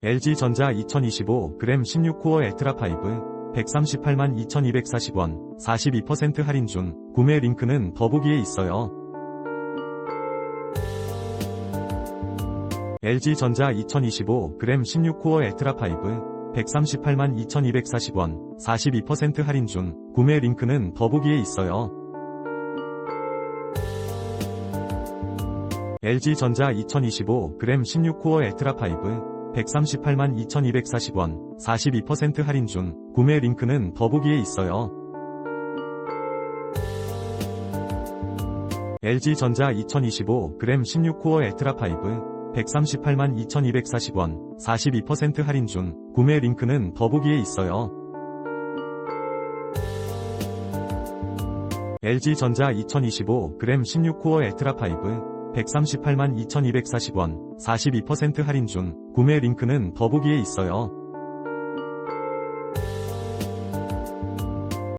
LG전자 2025 그램 16코어 엘트라 5 138만 2240원 42% 할인 중 구매 링크는 더보기에 있어요. LG전자 2025 그램 16코어 엘트라 5 138만 2240원 42% 할인 중 구매 링크는 더보기에 있어요. LG전자 2025 그램 16코어 엘트라 5 138만 2240원 42% 할인 중 구매 링크는 더보기에 있어요. LG전자 2025 그램 16코어 엘트라 5 138만 2240원 42% 할인 중 구매 링크는 더보기에 있어요. LG전자 2025 그램 16코어 엘트라 5 138만 2240원 42% 할인 중 구매 링크는 더보기에 있어요.